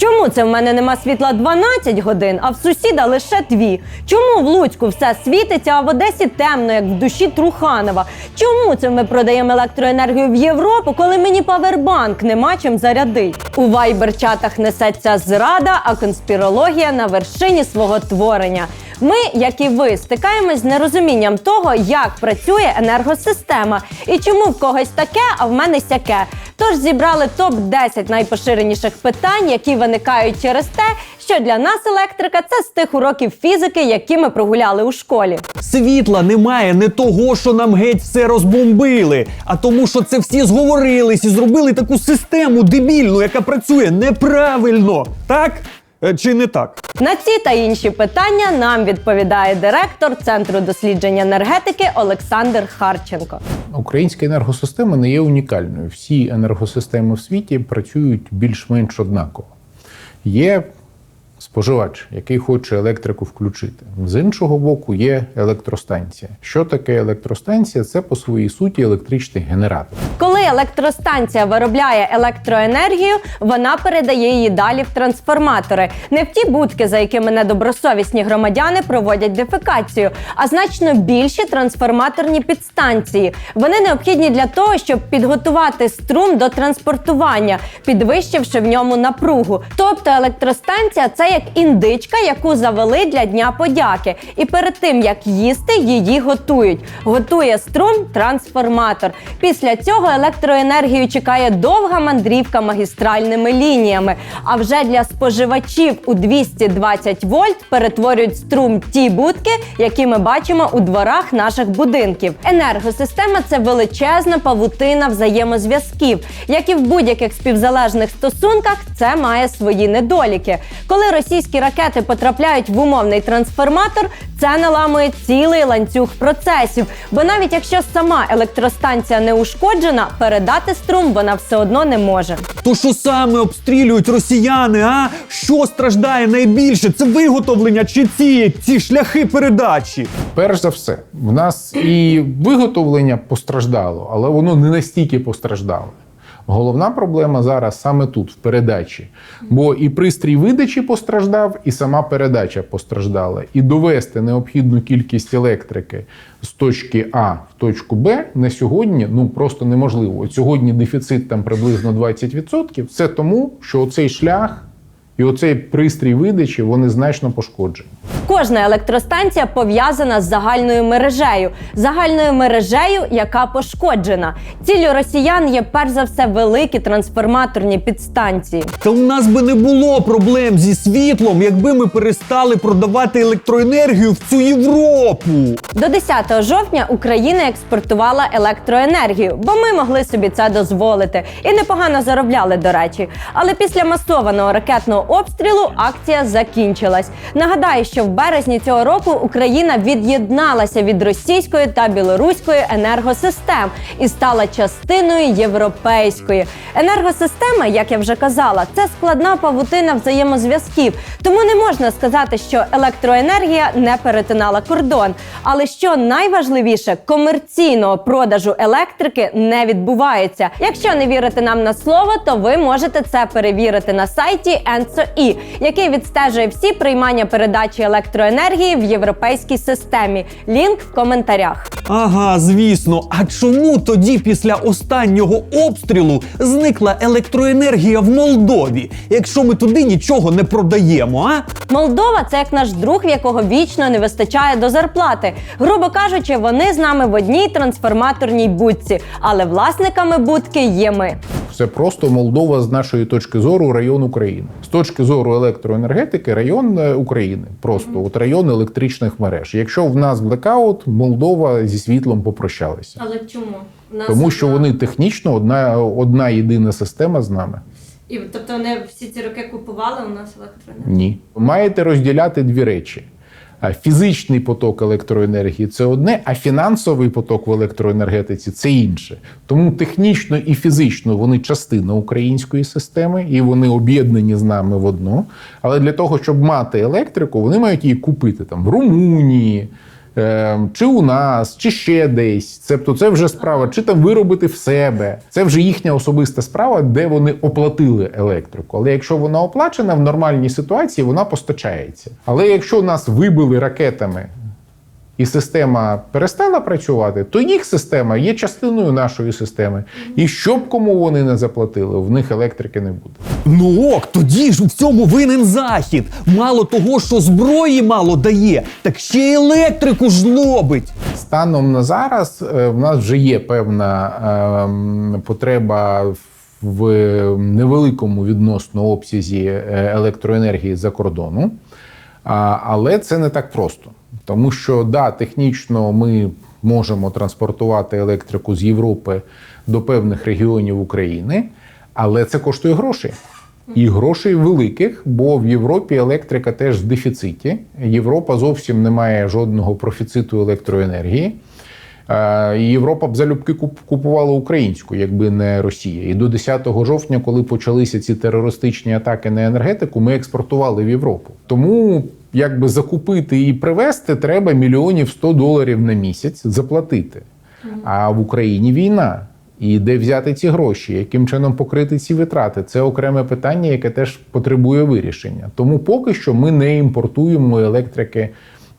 Чому це в мене нема світла 12 годин, а в сусіда лише 2? Чому в Луцьку все світиться, а в Одесі темно, як в душі Труханова? Чому це ми продаємо електроенергію в Європу, коли мені павербанк нема чим зарядити? У вайбер-чатах несеться зрада, а конспірологія на вершині свого творення. Ми, як і ви, стикаємось з нерозумінням того, як працює енергосистема і чому в когось таке, а в мене сяке. Тож зібрали топ 10 найпоширеніших питань, які виникають через те, що для нас електрика це з тих уроків фізики, які ми прогуляли у школі. Світла немає не того, що нам геть все розбомбили, а тому, що це всі зговорились і зробили таку систему дебільну, яка працює неправильно. Так? Е, Чи не так? На ці та інші питання нам відповідає директор Центру дослідження енергетики Олександр Харченко. Українська енергосистема не є унікальною. Всі енергосистеми в світі працюють більш-менш однаково. Є споживач, який хоче електрику включити. З іншого боку, є електростанція. Що таке електростанція? Це по своїй суті електричний генератор. Коли електростанція виробляє електроенергію, вона передає її далі в трансформатори, не в ті будки, за якими недобросовісні громадяни проводять дефекацію, а значно більші трансформаторні підстанції. Вони необхідні для того, щоб підготувати струм до транспортування, підвищивши в ньому напругу. Тобто електростанція це як індичка, яку завели для Дня подяки. І перед тим як їсти, її готують. Готує струм трансформатор. Після цього електроенергію чекає довга мандрівка магістральними лініями. А вже для споживачів у 220 вольт перетворюють струм ті будки, які ми бачимо у дворах наших будинків. Енергосистема це величезна павутина взаємозв'язків. Як і в будь-яких співзалежних стосунках, це має свої недоліки. Коли російські ракети потрапляють в умовний трансформатор, це наламує цілий ланцюг процесів. Бо навіть якщо сама електростанція не ушкоджена, передати струм вона все одно не може. То що саме обстрілюють росіяни, а? Що страждає найбільше? Це виготовлення чи ці, ці шляхи передачі? Перш за все, в нас і виготовлення постраждало, але воно не настільки постраждало. Головна проблема зараз саме тут, в передачі. Бо і пристрій видачі постраждав, і сама передача постраждала. І довести необхідну кількість електрики з точки А в точку Б на сьогодні ну просто неможливо. От сьогодні дефіцит там приблизно 20%. Це тому, що цей шлях і оцей пристрій видачі вони значно пошкоджені. Кожна електростанція пов'язана з загальною мережею, загальною мережею, яка пошкоджена. Ціллю росіян є перш за все великі трансформаторні підстанції. Та у нас би не було проблем зі світлом, якби ми перестали продавати електроенергію в цю Європу. До 10 жовтня Україна експортувала електроенергію, бо ми могли собі це дозволити і непогано заробляли, до речі. Але після масованого ракетного обстрілу акція закінчилась. Нагадаю, що в березні цього року Україна від'єдналася від російської та білоруської енергосистем і стала частиною європейської. Енергосистема, як я вже казала, це складна павутина взаємозв'язків. Тому не можна сказати, що електроенергія не перетинала кордон. Але що найважливіше, комерційного продажу електрики не відбувається. Якщо не вірите нам на слово, то ви можете це перевірити на сайті ENSO-E, який відстежує всі приймання передачі електроенергії в європейській системі. Лінк в коментарях. Ага, звісно. А чому тоді після останнього обстрілу зникла електроенергія в Молдові, якщо ми туди нічого не продаємо, а? Молдова це як наш друг, в якого вічно не вистачає до зарплати. Грубо кажучи, вони з нами в одній трансформаторній будці, але власниками будки є ми. Це просто Молдова з нашої точки зору район України. З точки зору електроенергетики, район е, України. Просто от район електричних мереж. Якщо в нас блекаут, Молдова зі світлом попрощалися. Але чому? Нас Тому що вони технічно одна, одна єдина система з нами. і тобто вони всі ці роки купували у нас електроенергію? Ні. Маєте розділяти дві речі. Фізичний поток електроенергії це одне, а фінансовий поток в електроенергетиці це інше. Тому технічно і фізично вони частина української системи, і вони об'єднані з нами в одну. Але для того, щоб мати електрику, вони мають її купити там в Румунії, чи у нас, чи ще десь. Цебто це вже справа, чи там виробити в себе. Це вже їхня особиста справа, де вони оплатили електрику. Але якщо вона оплачена в нормальній ситуації, вона постачається. Але якщо нас вибили ракетами і система перестала працювати, то їх система є частиною нашої системи. І щоб кому вони не заплатили, в них електрики не буде. Ну ок, тоді ж у всьому винен захід. Мало того, що зброї мало дає, так ще й електрику жлобить. Станом на зараз е, в нас вже є певна ем, потреба в невеликому відносно обсязі е, електроенергії за кордону, але це не так просто. Тому що да, технічно ми можемо транспортувати електрику з Європи до певних регіонів України, але це коштує грошей. І грошей великих, бо в Європі електрика теж в дефіциті. Європа зовсім не має жодного профіциту електроенергії. Е, Європа б залюбки куп- купувала українську, якби не Росія. І до 10 жовтня, коли почалися ці терористичні атаки на енергетику, ми експортували в Європу. Тому якби закупити і привезти треба мільйонів 100 доларів на місяць заплатити. А в Україні війна. І де взяти ці гроші, яким чином покрити ці витрати? Це окреме питання, яке теж потребує вирішення. Тому поки що ми не імпортуємо електрики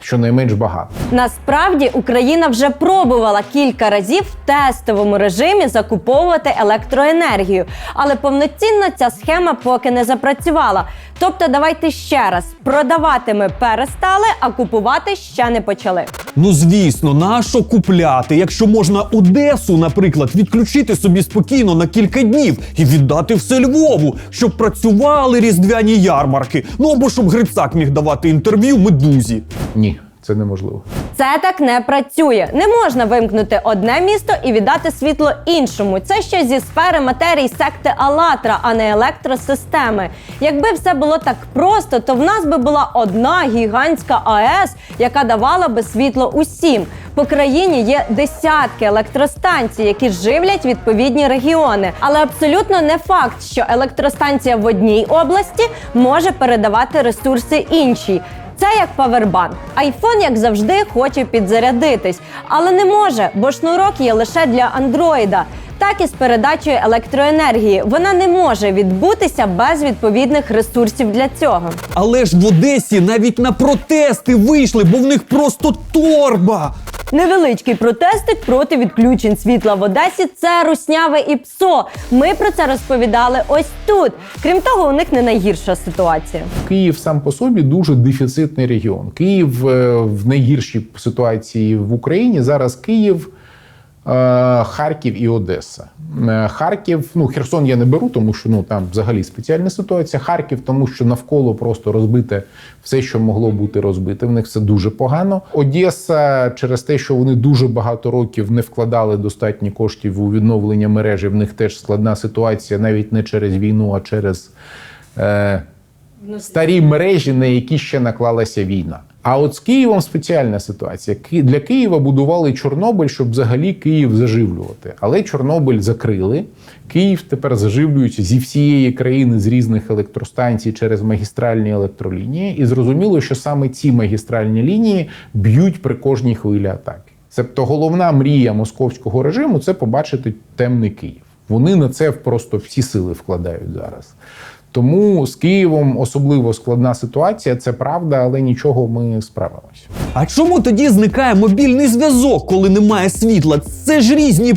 щонайменш багато. Насправді Україна вже пробувала кілька разів в тестовому режимі закуповувати електроенергію, але повноцінно ця схема поки не запрацювала. Тобто, давайте ще раз: продавати ми перестали, а купувати ще не почали. Ну звісно, нащо купляти, якщо можна Одесу, наприклад, відключити собі спокійно на кілька днів і віддати все Львову, щоб працювали різдвяні ярмарки. Ну або щоб Грицак міг давати інтерв'ю медузі. Ні, це неможливо. Це так не працює. Не можна вимкнути одне місто і віддати світло іншому. Це ще зі сфери матерій секти Алатра, а не електросистеми. Якби все було так просто, то в нас би була одна гігантська АЕС, яка давала би світло усім. По країні є десятки електростанцій, які живлять відповідні регіони. Але абсолютно не факт, що електростанція в одній області може передавати ресурси іншій. Це як павербанк. Айфон, як завжди, хоче підзарядитись, але не може, бо шнурок є лише для андроїда. Так і з передачею електроенергії. Вона не може відбутися без відповідних ресурсів для цього. Але ж в Одесі навіть на протести вийшли, бо в них просто торба. Невеличкий протестик проти відключень світла в Одесі це русняве і псо. Ми про це розповідали ось тут. Крім того, у них не найгірша ситуація. Київ сам по собі дуже дефіцитний регіон. Київ е, в найгіршій ситуації в Україні. Зараз Київ, Харків і Одеса. Е, Харків, ну Херсон я не беру, тому що ну там взагалі спеціальна ситуація. Харків, тому що навколо просто розбите все, що могло бути розбите. В них все дуже погано. Одеса через те, що вони дуже багато років не вкладали достатньо коштів у відновлення мережі. В них теж складна ситуація, навіть не через війну, а через. Е, старі мережі, на які ще наклалася війна. А от з Києвом спеціальна ситуація. Для Києва будували Чорнобиль, щоб взагалі Київ заживлювати. Але Чорнобиль закрили. Київ тепер заживлюється зі всієї країни з різних електростанцій через магістральні електролінії. І зрозуміло, що саме ці магістральні лінії б'ють при кожній хвилі атаки. Тобто головна мрія московського режиму це побачити темний Київ. Вони на це просто всі сили вкладають зараз. Тому з Києвом особливо складна ситуація, це правда, але нічого ми справимося. А чому тоді зникає мобільний зв'язок, коли немає світла? Це ж різні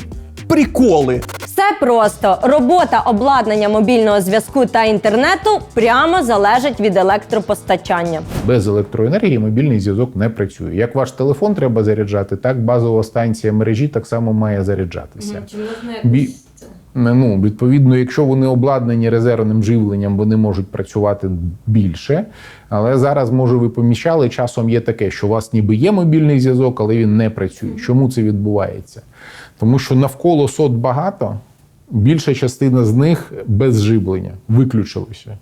приколи. Все просто робота обладнання мобільного зв'язку та інтернету прямо залежить від електропостачання. Без електроенергії мобільний зв'язок не працює. Як ваш телефон треба заряджати, так базова станція мережі так само має заряджатися. Бі... Ну, відповідно, якщо вони обладнані резервним живленням, вони можуть працювати більше. Але зараз, може, ви поміщали, часом є таке, що у вас ніби є мобільний зв'язок, але він не працює. Чому це відбувається? Тому що навколо сот багато, більша частина з них без живлення, виключилися.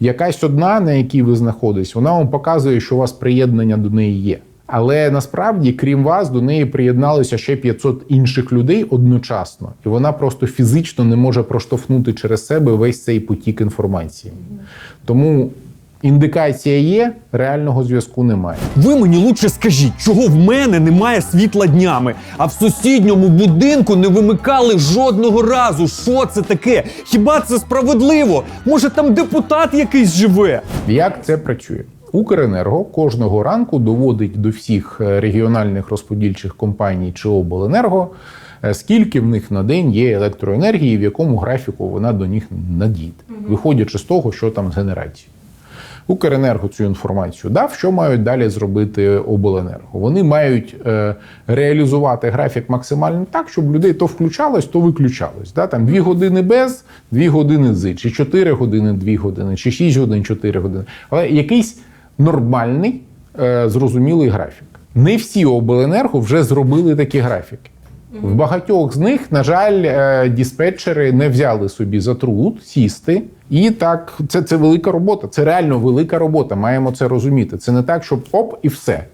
Якась одна, на якій ви знаходитесь, вона вам показує, що у вас приєднання до неї є. Але насправді, крім вас, до неї приєдналося ще 500 інших людей одночасно, і вона просто фізично не може проштовхнути через себе весь цей потік інформації. Тому Індикація є, реального зв'язку немає. Ви мені лучше скажіть, чого в мене немає світла днями, а в сусідньому будинку не вимикали жодного разу. Що це таке? Хіба це справедливо? Може там депутат якийсь живе? Як це працює? Укренерго кожного ранку доводить до всіх е, регіональних розподільчих компаній чи обленерго, е, скільки в них на день є електроенергії, в якому графіку вона до них надійде, виходячи з того, що там з генерацією. Укренерго цю інформацію дав, що мають далі зробити обленерго. Вони мають е, реалізувати графік максимально так, щоб людей то включалось, то виключалось. Да? Там 2 години без, 2 години з, чи 4 години 2 години, чи 6 годин 4 години. Але якийсь нормальний, е, зрозумілий графік. Не всі обленерго вже зробили такі графіки. В багатьох з них, на жаль, е, диспетчери не взяли собі за труд сісти. І так, це, це велика робота. Це реально велика робота. Маємо це розуміти. Це не так, щоб оп, і все.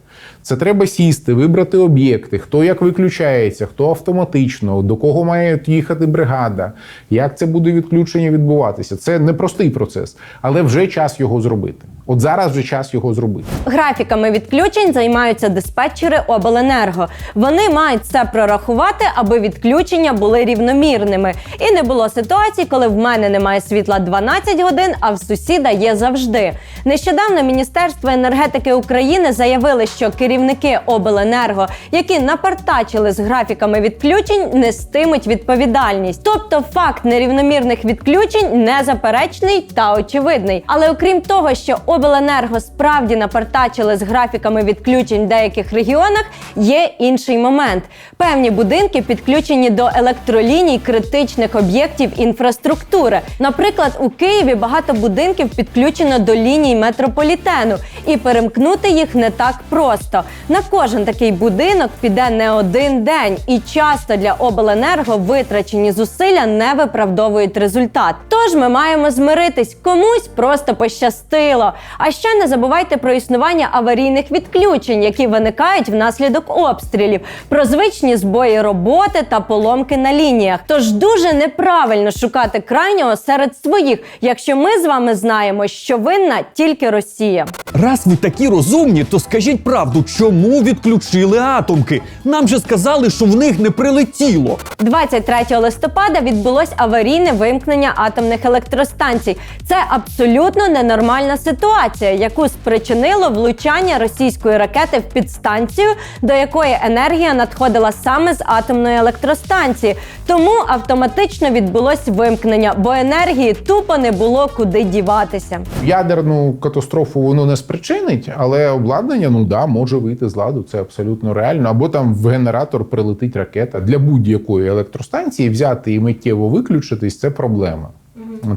Це треба сісти, вибрати об'єкти, хто як виключається, хто автоматично, до кого має їхати бригада, як це буде відключення відбуватися. Це непростий процес, але вже час його зробити. От зараз вже час його зробити. Графіками відключень займаються диспетчери обленерго. Вони мають це прорахувати, аби відключення були рівномірними. І не було ситуацій, коли в мене немає світла 12 годин, а в сусіда є завжди. Нещодавно Міністерство енергетики України заявили, що керівники обленерго, які напартачили з графіками відключень, нестимуть відповідальність. Тобто, факт нерівномірних відключень незаперечний та очевидний. Але окрім того, що обленерго справді напартачили з графіками відключень в деяких регіонах, є інший момент. Певні будинки підключені до електроліній критичних об'єктів інфраструктури. Наприклад, у Києві багато будинків підключено до ліній метрополітену, і перемкнути їх не так просто. На кожен такий будинок піде не один день, і часто для обленерго витрачені зусилля не виправдовують результат. Тож ми маємо змиритись, комусь просто пощастило. А ще не забувайте про існування аварійних відключень, які виникають внаслідок обстрілів, про звичні збої роботи та поломки на лініях. Тож дуже неправильно шукати крайнього серед своїх, якщо ми з вами знаємо, що винна тільки Росія. Раз ви такі розумні, то скажіть правду, чому відключили атомки? Нам же сказали, що в них не прилетіло. 23 листопада відбулось аварійне вимкнення атомних електростанцій. Це абсолютно ненормальна ситуація, яку спричинило влучання російської ракети в підстанцію, до якої енергія надходила саме з атомної електростанції. Тому автоматично відбулось вимкнення, бо енергії тупо не було куди діватися. Ядерну катастрофу воно не спричинить, але обладнання ну да може вийти з ладу. Це абсолютно реально. Або там в генератор прилетить ракета для будь-якої електростанції. Взяти і миттєво виключитись це проблема.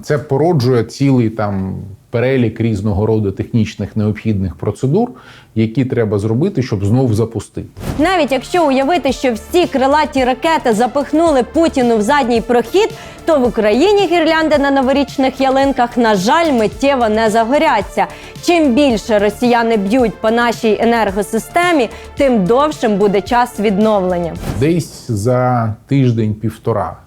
Це породжує цілий там перелік різного роду технічних необхідних процедур, які треба зробити, щоб знов запустити. Навіть якщо уявити, що всі крилаті ракети запихнули Путіну в задній прохід, то в Україні гірлянди на новорічних ялинках, на жаль, миттєво не загоряться. Чим більше росіяни б'ють по нашій енергосистемі, тим довшим буде час відновлення. Десь за тиждень-півтора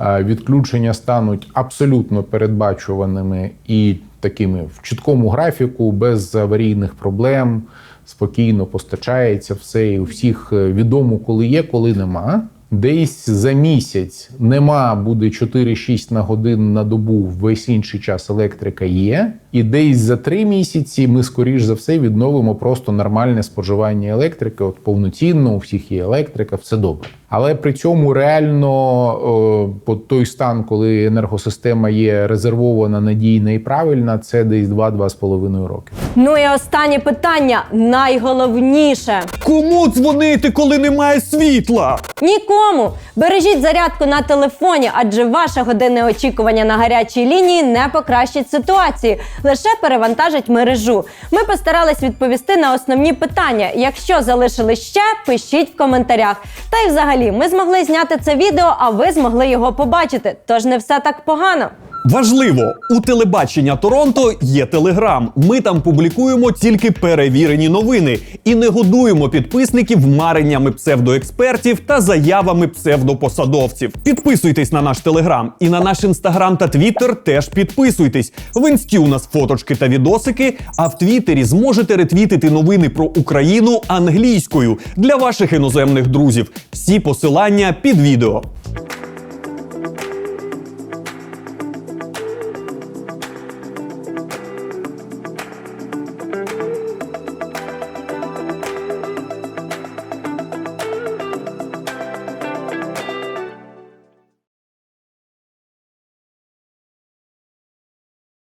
відключення стануть абсолютно передбачуваними і такими в чіткому графіку, без аварійних проблем, спокійно постачається все, і у всіх е, відомо, коли є, коли нема. Десь за місяць нема, буде 4-6 на годин на добу, весь інший час електрика є. І десь за 3 місяці ми, скоріш за все, відновимо просто нормальне споживання електрики. От повноцінно, у всіх є електрика, все добре. Але при цьому реально о, по той стан, коли енергосистема є резервована, надійна і правильна, це десь 2-2,5 роки. Ну і останнє питання найголовніше. Кому дзвонити, коли немає світла? Нікому бережіть зарядку на телефоні, адже ваше годинне очікування на гарячій лінії не покращить ситуації, лише перевантажить мережу. Ми постарались відповісти на основні питання. Якщо залишили ще, пишіть в коментарях. Та й взагалі, ми змогли зняти це відео, а ви змогли його побачити. Тож не все так погано. Важливо, у телебачення Торонто є телеграм. Ми там публікуємо тільки перевірені новини і не годуємо підписників мареннями псевдоекспертів та заявами псевдопосадовців. Підписуйтесь на наш телеграм і на наш інстаграм та твіттер теж підписуйтесь. В інсті у нас фоточки та відосики. А в Твіттері зможете ретвітити новини про Україну англійською для ваших іноземних друзів. Всі посилання під відео.